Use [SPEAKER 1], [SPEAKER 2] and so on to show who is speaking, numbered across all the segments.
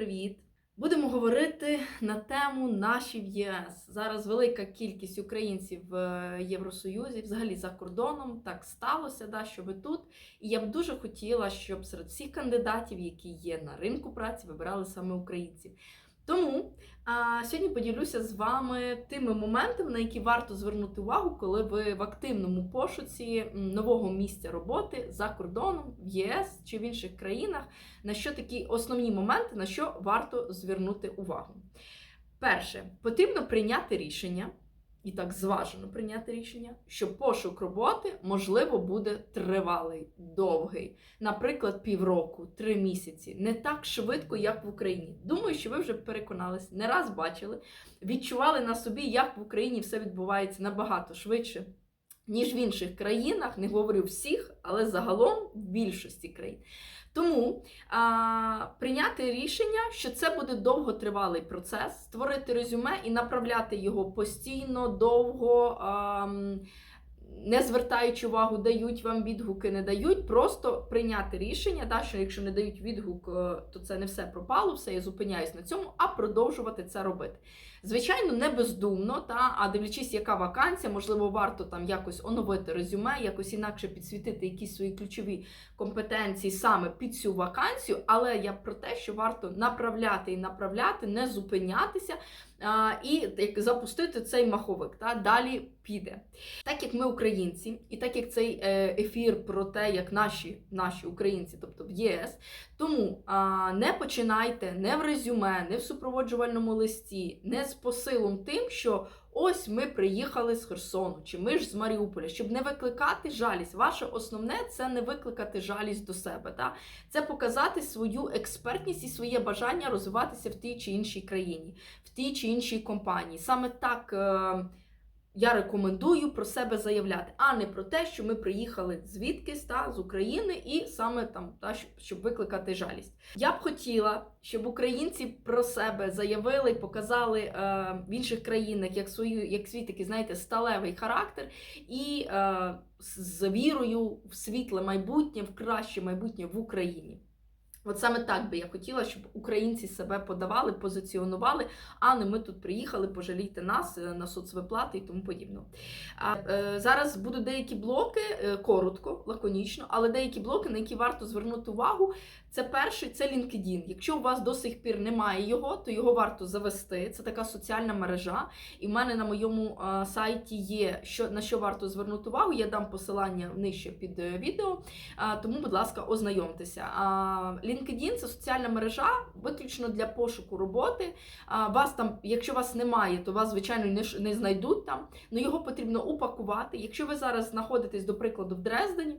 [SPEAKER 1] привіт! Будемо говорити на тему наші в ЄС. Зараз велика кількість українців в Євросоюзі, взагалі за кордоном. Так сталося, да, що ви тут. І я б дуже хотіла, щоб серед всіх кандидатів, які є на ринку праці, вибирали саме українців. Тому а, сьогодні поділюся з вами тими моментами, на які варто звернути увагу, коли ви в активному пошуці нового місця роботи за кордоном в єС чи в інших країнах, на що такі основні моменти, на що варто звернути увагу. Перше, потрібно прийняти рішення. І так зважено прийняти рішення, що пошук роботи, можливо, буде тривалий, довгий, наприклад, півроку, три місяці, не так швидко, як в Україні. Думаю, що ви вже переконались, не раз бачили, відчували на собі, як в Україні все відбувається набагато швидше, ніж в інших країнах. Не говорю всіх, але загалом в більшості країн. Тому а, прийняти рішення, що це буде довготривалий процес, створити резюме і направляти його постійно, довго, а, не звертаючи увагу, дають вам відгуки, не дають, просто прийняти рішення, да, що якщо не дають відгук, е, то це не все пропало, все, я зупиняюсь на цьому, а продовжувати це робити. Звичайно, не бездумно, та, а дивлячись, яка вакансія, можливо, варто там якось оновити резюме, якось інакше підсвітити якісь свої ключові компетенції саме під цю вакансію, але я про те, що варто направляти і направляти, не зупинятися і запустити цей маховик. Та, далі піде. Так як ми українці, і так як цей е, ефір про те, як наші, наші українці, тобто в ЄС, тому не починайте не в резюме, не в супроводжувальному листі, не з посилом тим, що ось ми приїхали з Херсону, чи ми ж з Маріуполя, щоб не викликати жалість. Ваше основне це не викликати жалість до себе. Та? Це показати свою експертність і своє бажання розвиватися в тій чи іншій країні, в тій чи іншій компанії. Саме так. Я рекомендую про себе заявляти, а не про те, що ми приїхали звідкись та з України, і саме там та щоб, викликати жалість. Я б хотіла, щоб українці про себе заявили показали е, в інших країнах як свою, як свій такий, знаєте, сталевий характер і е, з вірою в світле майбутнє, в краще майбутнє в Україні. От саме так би я хотіла, щоб українці себе подавали, позиціонували, а не ми тут приїхали, пожалійте нас е, на соцвиплати і тому подібне. А, е, зараз будуть деякі блоки, е, коротко, лаконічно, але деякі блоки, на які варто звернути увагу. Це перший це LinkedIn. Якщо у вас до сих пір немає його, то його варто завести. Це така соціальна мережа. І в мене на моєму е, сайті є що на що варто звернути увагу. Я дам посилання нижче під е, відео. А, тому, будь ласка, ознайомтеся. LinkedIn це соціальна мережа, виключно для пошуку роботи. Вас там, якщо вас немає, то вас, звичайно, не, знайдуть там. але його потрібно упакувати. Якщо ви зараз знаходитесь, до прикладу, в Дрездені.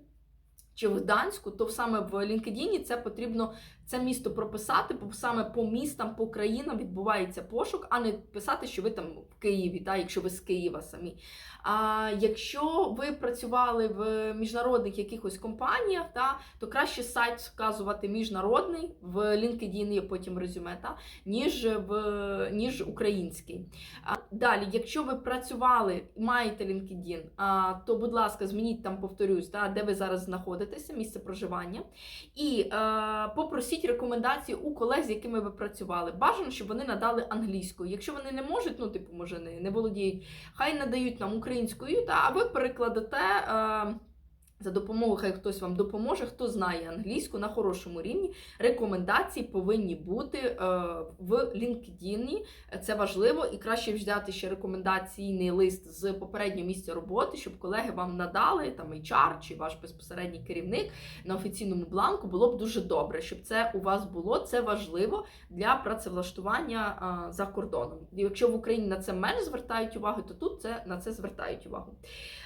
[SPEAKER 1] Чи в Гданську, то саме в LinkedIn це потрібно це місто прописати, бо саме по містам, по країнам відбувається пошук, а не писати, що ви там в Києві, та, якщо ви з Києва самі. А якщо ви працювали в міжнародних якихось компаніях, та, то краще сайт вказувати міжнародний в LinkedIn і потім резюме, та, ніж, в, ніж український. А, далі, якщо ви працювали маєте LinkedIn, а, то, будь ласка, змініть там, повторюсь, та, де ви зараз знаходитеся, місце проживання, і е, попросіть рекомендації у колег, з якими ви працювали. Бажано, щоб вони надали англійською. Якщо вони не можуть, ну, типу, може, не, не володіють, хай надають нам українською, та, а ви перекладете. Е, за допомогою, хай хтось вам допоможе, хто знає англійську на хорошому рівні. Рекомендації повинні бути е, в LinkedIn. Це важливо, і краще взяти ще рекомендаційний лист з попереднього місця роботи, щоб колеги вам надали там HR чи ваш безпосередній керівник на офіційному бланку. Було б дуже добре, щоб це у вас було. Це важливо для працевлаштування е, за кордоном. І якщо в Україні на це менш звертають увагу, то тут це на це звертають увагу.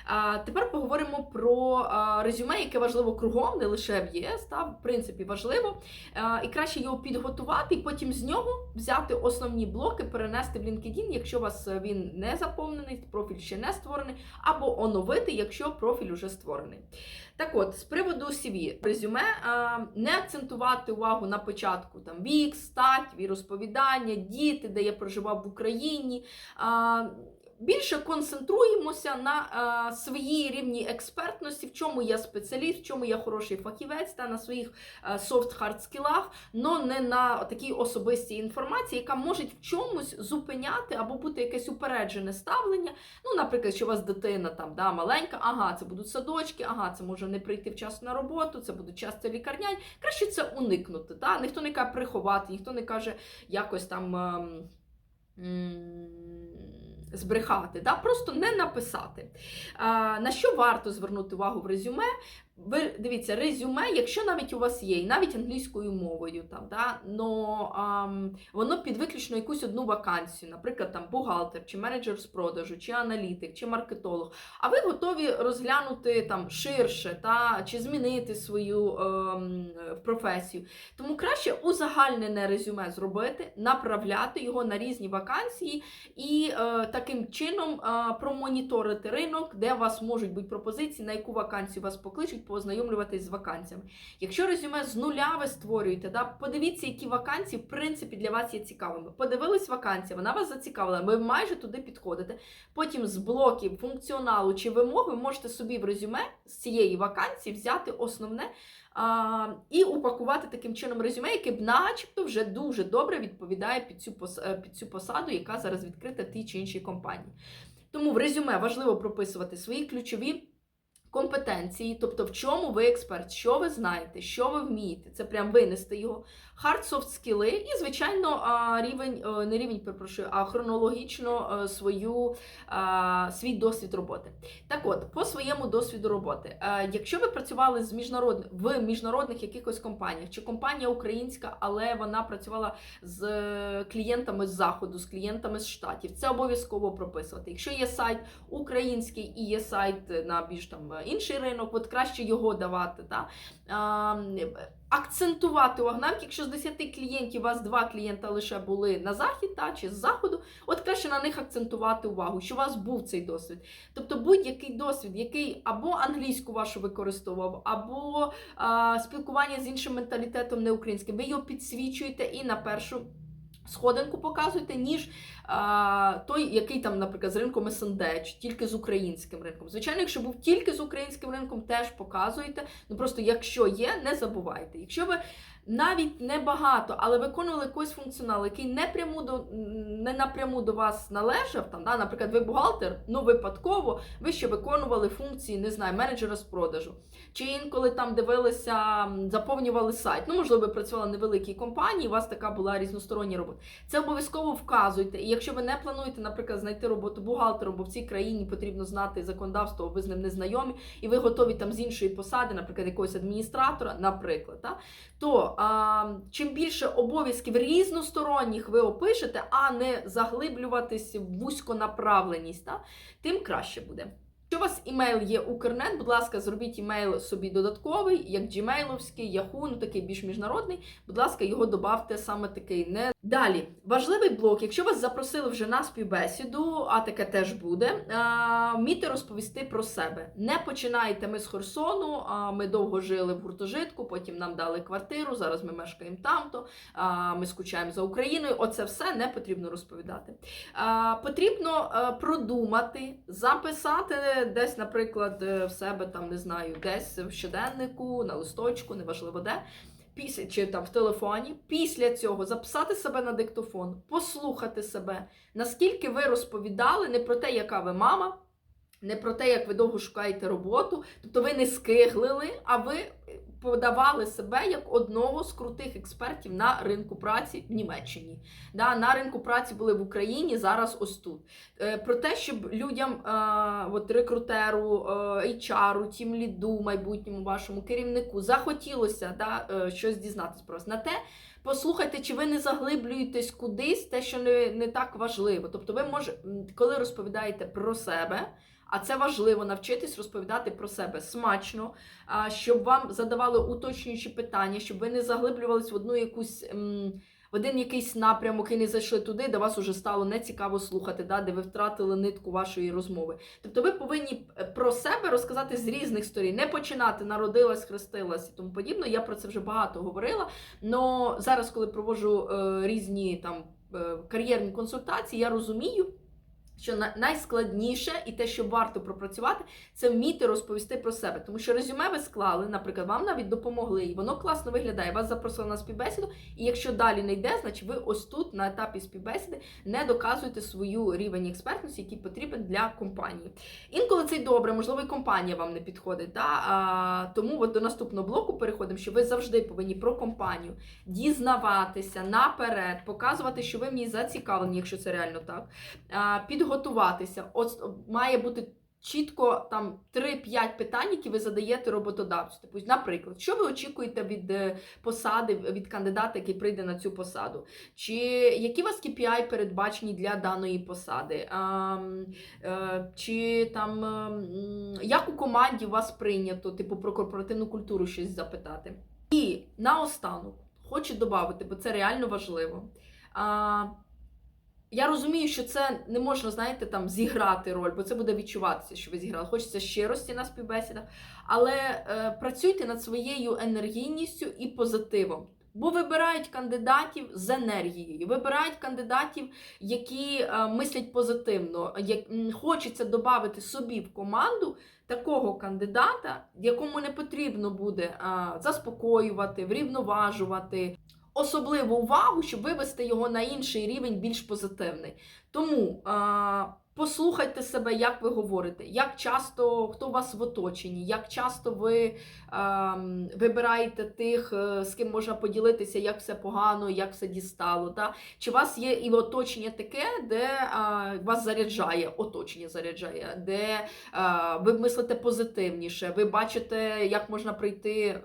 [SPEAKER 1] А тепер поговоримо про а, резюме, яке важливо кругом, не лише в ЄС, та в принципі важливо. А, і краще його підготувати, і потім з нього взяти основні блоки, перенести в LinkedIn, якщо у вас він не заповнений, профіль ще не створений, або оновити, якщо профіль вже створений. Так от, з приводу CV, резюме, а, не акцентувати увагу на початку там вік, стать, розповідання, діти, де я проживав в Україні. А, більше концентруємося на е, своїй рівні експертності, в чому я спеціаліст, в чому я хороший фахівець, та на своїх софт-хард скілах, але не на такій особистій інформації, яка може в чомусь зупиняти або бути якесь упереджене ставлення. Ну, наприклад, що у вас дитина там да, маленька, ага, це будуть садочки, ага, це може не прийти вчасно на роботу, це будуть часто лікарнянь. Краще це уникнути. Та? Ніхто не каже приховати, ніхто не каже якось там. ем, м, Збрехати, да? просто не написати. На що варто звернути увагу в резюме? Ви дивіться, резюме, якщо навіть у вас є, і навіть англійською мовою, там, да, но ам, воно під виключно якусь одну вакансію, наприклад, там бухгалтер, чи менеджер з продажу, чи аналітик, чи маркетолог. А ви готові розглянути там ширше та чи змінити свою ем, професію. Тому краще узагальнене резюме зробити, направляти його на різні вакансії і е, таким чином е, промоніторити ринок, де у вас можуть бути пропозиції, на яку вакансію вас покличуть познайомлюватись з вакансіями. Якщо резюме з нуля ви створюєте, да, подивіться, які вакансії в принципі для вас є цікавими. Подивились вакансія, вона вас зацікавила, ви майже туди підходите. Потім з блоків функціоналу чи вимог ви можете собі в резюме з цієї вакансії взяти основне. А, і упакувати таким чином резюме, яке б начебто вже дуже добре відповідає під цю, е, під цю посаду, яка зараз відкрита в тій чи іншій компанії. Тому в резюме важливо прописувати свої ключові компетенції, тобто в чому ви експерт, що ви знаєте, що ви вмієте. Це прям винести його. Hard soft скіли і, звичайно, рівень, е, не рівень, перепрошую, а хронологічно е, свою, свій досвід роботи. Так от, по своєму досвіду роботи, Е, якщо ви працювали з міжнарод... в міжнародних якихось компаніях, чи компанія українська, але вона працювала з клієнтами з заходу, з клієнтами з штатів, це обов'язково прописувати. Якщо є сайт український і є сайт на більш там інший ринок, от краще його давати. Та? Акцентувати увагу, навіть якщо з 10 клієнтів у вас два клієнта лише були на захід та, чи з заходу, от краще на них акцентувати увагу, що у вас був цей досвід. Тобто будь-який досвід, який або англійську вашу використовував, або а, спілкування з іншим менталітетом не українським, ви його підсвічуєте і на першу. Сходинку показуєте, ніж той, який там, наприклад, з ринком СНД, чи тільки з українським ринком. Звичайно, якщо був тільки з українським ринком, теж показуєте. Ну просто якщо є, не забувайте. Якщо ви навіть небагато, але виконували якийсь функціонал, який не пряму до не напряму до вас належав, там, да, наприклад, ви бухгалтер, ну випадково, ви ще виконували функції, не знаю, менеджера з продажу. Чи інколи там дивилися, заповнювали сайт. Ну, можливо, ви працювали в невеликій компанії, у вас така була різностороння робота. Це обов'язково вказуйте. І якщо ви не плануєте, наприклад, знайти роботу бухгалтером, бо в цій країні потрібно знати законодавство, ви з ним не знайомі, і ви готові там з іншої посади, наприклад, якогось адміністратора, наприклад, та, то а, чим більше обов'язків різносторонніх ви опишете, а не заглиблюватись в вузьконаправленість, та, тим краще буде. Якщо у вас імейл є Укрнет, будь ласка, зробіть імейл собі додатковий, як Gmailовський, Yahoo, ну такий більш міжнародний. Будь ласка, його додавте саме такий. Не далі. Важливий блок. Якщо вас запросили вже на співбесіду, а таке теж буде. Вмійте розповісти про себе. Не починайте ми з Херсону. А ми довго жили в гуртожитку, потім нам дали квартиру. Зараз ми мешкаємо там-то. Ми скучаємо за Україною. Оце все не потрібно розповідати. Потрібно а, продумати, записати десь, наприклад, е, в себе там не знаю, десь в щоденнику, на листочку, неважливо де. Після чи там в телефоні, після цього записати себе на диктофон, послухати себе, наскільки ви розповідали не про те, яка ви мама, не про те, як ви довго шукаєте роботу, тобто ви не скиглили, а ви подавали себе як одного з крутих експертів на ринку праці в Німеччині. Да, на ринку праці були в Україні, зараз ось тут. Е, Про те, щоб людям, е, от рекрутеру, е, HR, тім ліду, майбутньому вашому керівнику захотілося да, щось дізнатись про вас. На те, послухайте, чи ви не заглиблюєтесь кудись, те, що не, не так важливо. Тобто, ви може, коли розповідаєте про себе. А це важливо навчитись розповідати про себе смачно, щоб вам задавали уточнюючі питання, щоб ви не заглиблювались в одну якусь в один якийсь напрямок і не зайшли туди, де вас уже стало нецікаво слухати, да, де ви втратили нитку вашої розмови. Тобто ви повинні е, про себе розказати з різних сторін, не починати народилась, хрестилась і тому подібне. Я про це вже багато говорила. Но зараз, коли проводжу е, різні там е, кар'єрні консультації, я розумію що найскладніше і те, що варто пропрацювати, це вміти розповісти про себе. Тому що резюме ви склали, наприклад, вам навіть допомогли, і воно класно виглядає. Вас запросили на співбесіду, і якщо далі не йде, значить ви ось тут на етапі співбесіди не доказуєте свою рівень експертності, який потрібен для компанії. Інколи це й добре, можливо, і компанія вам не підходить. Да? А, тому от до наступного блоку переходимо, що ви завжди повинні про компанію дізнаватися наперед, показувати, що ви в ній зацікавлені, якщо це реально так. А, підготуватися. От має бути. Чітко там 3-5 питань, які ви задаєте роботодавцю. Типу, наприклад, що ви очікуєте від е, посади, від кандидата, який прийде на цю посаду? Чи які у вас KPI передбачені для даної посади? А, е, чи там ем, як у команді вас прийнято, типу, про корпоративну культуру щось запитати? І наостанок хочу додати, бо це реально важливо. А, я розумію, що це не можна, знаєте, там зіграти роль, бо це буде відчуватися, що ви зіграли. Хочеться щирості на співбесідах, але е, працюйте над своєю енергійністю і позитивом. Бо вибирають кандидатів з енергією, вибирають кандидатів, які е, мислять позитивно. Як, м, хочеться додати собі в команду такого кандидата, якому не потрібно буде е, заспокоювати, врівноважувати, особливу увагу, щоб вивести його на інший рівень, більш позитивний. Тому а, послухайте себе, як ви говорите, як часто хто у вас в оточенні, як часто ви а, м, вибираєте тих, е, з ким можна поділитися, як все погано, як все дістало. Та? Чи у вас є і оточення таке, де а, вас заряджає, оточення заряджає, де а, ви мислите позитивніше, ви бачите, як можна прийти е,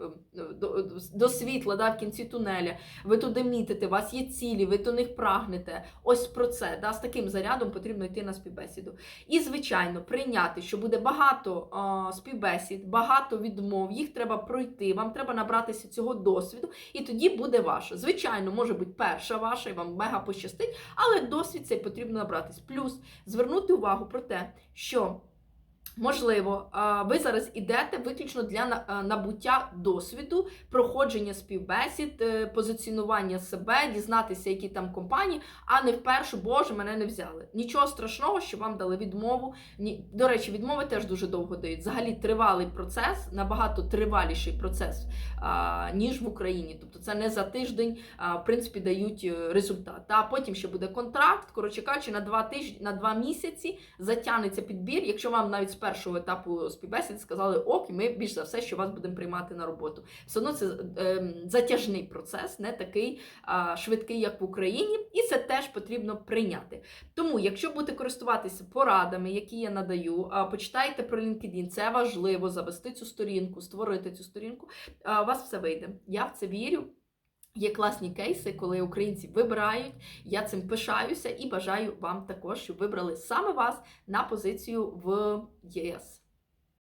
[SPEAKER 1] до, до світла да, в кінці тунеля ви туди мітите, у вас є цілі, ви до них прагнете. Ось про це. Да, з таким зарядом потрібно йти на співбесіду. І, звичайно, прийняти, що буде багато а, співбесід, багато відмов, їх треба пройти, вам треба набратися цього досвіду, і тоді буде ваше. Звичайно, може бути перша ваша, і вам мега пощастить, але досвід цей потрібно набратись. Плюс звернути увагу про те, що. Можливо, ви зараз ідете виключно для набуття досвіду, проходження співбесід, е, позиціонування себе, дізнатися, які там компанії, а не вперше, боже, мене не взяли. Нічого страшного, що вам дали відмову. До речі, відмови теж дуже довго дають. Взагалі тривалий процес, набагато триваліший процес, ніж в Україні. Тобто це не за тиждень, в принципі, дають е, результат. А потім ще буде контракт, коротше кажучи, на два тижні, на два місяці затягнеться підбір, якщо вам навіть першого етапу співбесід сказали ок, і ми більш за все, що вас будемо приймати на роботу. Все одно це е, затяжний процес, не такий швидкий, як в Україні, і це теж потрібно прийняти. Тому, якщо будете користуватися порадами, які я надаю, почитайте про LinkedIn, це важливо завести цю сторінку, створити цю сторінку. У вас все вийде. Я в це вірю. Є класні кейси, коли українці вибирають. Я цим пишаюся і бажаю вам також, щоб вибрали саме вас на позицію в ЄС.